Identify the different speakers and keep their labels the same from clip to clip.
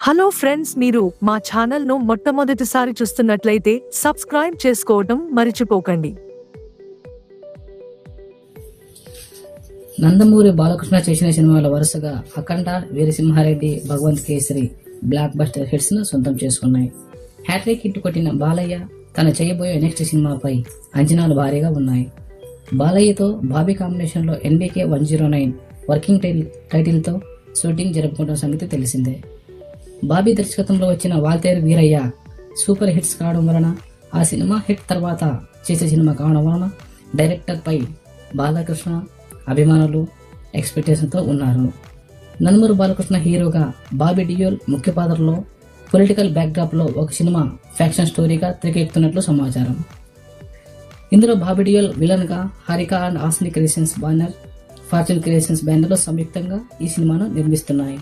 Speaker 1: Hello friends మీరు మా ఛానల్ను మొట్టమొదటిసారి చూస్తున్నట్లయితే సబ్స్క్రైబ్ చేసుకోవటం మర్చిపోకండి.
Speaker 2: నందమూరి బాలకృష్ణ చేసిన సినిమాల వరుసగా అఖండ వీరసింహారెడ్డి భగవంత్ కేసరి బ్లాక్ బస్టర్ హిట్స్ను సొంతం చేసుకున్నాయి. హ్యాట్రిక్ హిట్ కొట్టిన బాలయ్య తన చేయబోయే నెక్స్ట్ సినిమాపై అంచనాలు భారీగా ఉన్నాయి. బాలయ్యతో బాబీ కాంబినేషన్లో NBK one zero nine working title టైటిల్తో షూటింగ్ జరుపుకుంటున్న సంగతి తెలిసిందే. బాబీ దర్శకత్వంలో వచ్చిన వాల్తేర్ వీరయ్య సూపర్ హిట్స్ కావడం వలన ఆ సినిమా హిట్ తర్వాత చేసే సినిమా కావడం వలన డైరెక్టర్పై బాలకృష్ణ అభిమానులు ఎక్స్పెక్టేషన్తో ఉన్నారు. నందమూరి బాలకృష్ణ హీరోగా బాబీ డియోల్ ముఖ్య పాత్రలో పొలిటికల్ బ్యాక్డ్రాప్లో ఒక సినిమా ఫ్యాక్షన్ స్టోరీగా తెరకెక్కుతున్నట్లు సమాచారం. ఇందులో బాబీ డియోల్ విలన్గా Haarika and Hassine creations banner fortune creations బ్యానర్లో సంయుక్తంగా ఈ సినిమాను నిర్మిస్తున్నాయి.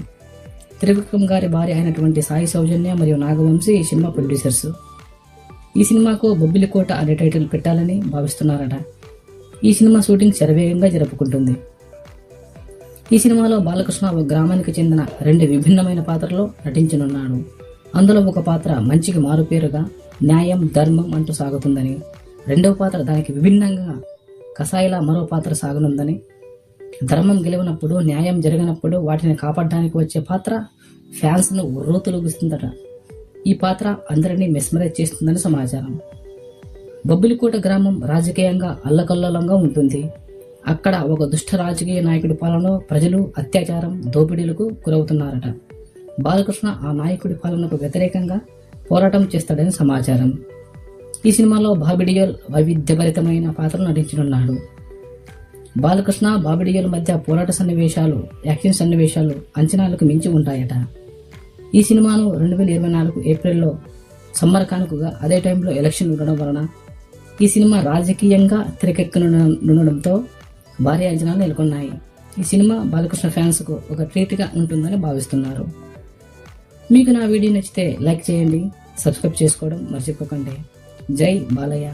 Speaker 2: త్రివిక్రమ్ గారి భార్య అయినటువంటి సాయి సౌజన్య మరియు నాగవంశీ ఈ సినిమా ప్రొడ్యూసర్స్ ఈ సినిమాకు బొబ్బిలికోట అనే టైటిల్ పెట్టాలని భావిస్తున్నారట. ఈ సినిమా షూటింగ్ శరవేగంగా జరుపుకుంటుంది. ఈ సినిమాలో బాలకృష్ణ ఒక గ్రామానికి చెందిన రెండు విభిన్నమైన పాత్రలో నటించనున్నాడు. అందులో ఒక పాత్ర మంచికి మారుపేరుగా న్యాయం ధర్మం అంటూ సాగుతుందని రెండవ పాత్ర దానికి విభిన్నంగా కసాయిలా మరో పాత్ర సాగనుందని ధర్మం గెలివినప్పుడు న్యాయం జరిగినప్పుడు వాటిని కాపాడడానికి వచ్చే పాత్ర ఫ్యాన్స్ను ను ఈ పాత్ర అందరినీ మెస్మరైజ్ చేస్తుందని సమాచారం. బొబ్బిలికోట గ్రామం రాజకీయంగా అల్లకల్లోలంగా ఉంటుంది. అక్కడ ఒక దుష్ట రాజకీయ నాయకుడి పాలనలో ప్రజలు అత్యాచారం దోపిడీలకు గురవుతున్నారట. బాలకృష్ణ ఆ నాయకుడి పాలనకు వ్యతిరేకంగా పోరాటం చేస్తాడని సమాచారం. ఈ సినిమాలో బాబిడియోల్ వైవిధ్యభరితమైన పాత్ర నటించనున్నాడు. బాలకృష్ణ బాబడిగల మధ్య పోరాట సన్నివేశాలు యాక్షన్ సన్నివేశాలు అంచనాలకు మించి ఉంటాయట. ఈ సినిమాను రెండు వేల ఇరవై నాలుగు ఏప్రిల్లో సమ్మర్ కానుకగా అదే టైంలో ఎలక్షన్ ఉండడం వలన ఈ సినిమా రాజకీయంగా తెరకెక్కనుండడంతో భారీ అంచనాలు నెలకొన్నాయి. ఈ సినిమా బాలకృష్ణ ఫ్యాన్స్కు ఒక ట్రీట్గా ఉంటుందని భావిస్తున్నారు. మీకు నా వీడియో నచ్చితే లైక్ చేయండి సబ్స్క్రైబ్ చేసుకోవడం మర్చిపోకండి. జై బాలయ్య.